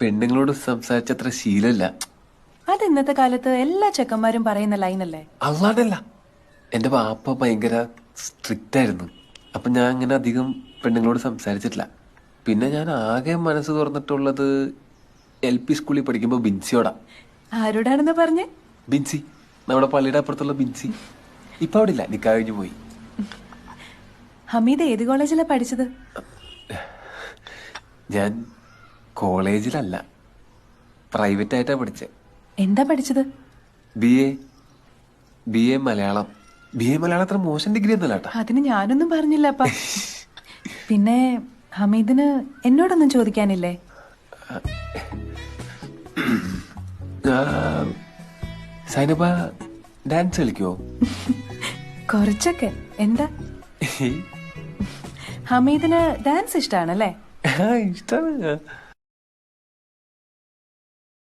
പെണ്ണുങ്ങളോട് സംസാരിച്ചത്ര ശീലമില്ല അത് ഇന്നത്തെ കാലത്ത് എല്ലാ ചെക്കന്മാരും പറയുന്ന ലൈനല്ലേ? അല്ലാണ്ടല്ല എന്റെ വാപ്പ ഭയങ്കര സ്ട്രിക്റ്റ് ആയിരുന്നു. അപ്പൊ ഞാൻ അങ്ങനെ അധികം പെണ്ണുങ്ങളോട് സംസാരിച്ചിട്ടില്ല. പിന്നെ ഞാൻ ആകെ മനസ്സ് തുറന്നിട്ടുള്ളത് എൽ പി സ്കൂളിൽ പഠിക്കുമ്പോൾ ബിൻസിയോടാ. ആരോടാണെന്ന് പറഞ്ഞ്? ബിൻസി. നമ്മുടെ പള്ളിയുടെ അപ്പുറത്തുള്ള ബിൻസി. ഇപ്പൊ അവിടെ ഇല്ല. നിക്കാ കഴിഞ്ഞു പോയി. ഹമീദ് ഏത് കോളേജിലാ പഠിച്ചത്? ഞാൻ കോളേജിലല്ല. പ്രൈവറ്റ് ആയിട്ടാ പഠിച്ചത് എന്താ പഠിച്ചത്? B A B A Malayalam. B A Malayalam അത്ര മോശം ഡിഗ്രി ഒന്നുമല്ല കേട്ടോ. അതിന് ഞാനൊന്നും പറഞ്ഞില്ല അപ്പ. പിന്നെ ഹമീദിന് എന്നോടൊന്നും ചോദിക്കാനില്ലേ? സൈനബ ഡാൻസ് കളിക്കോ കുറച്ചൊക്കെ. എന്താ? ഹമീദിന് ഡാൻസ് ഇഷ്ടാണല്ലേ? ഇഷ്ടമാണ്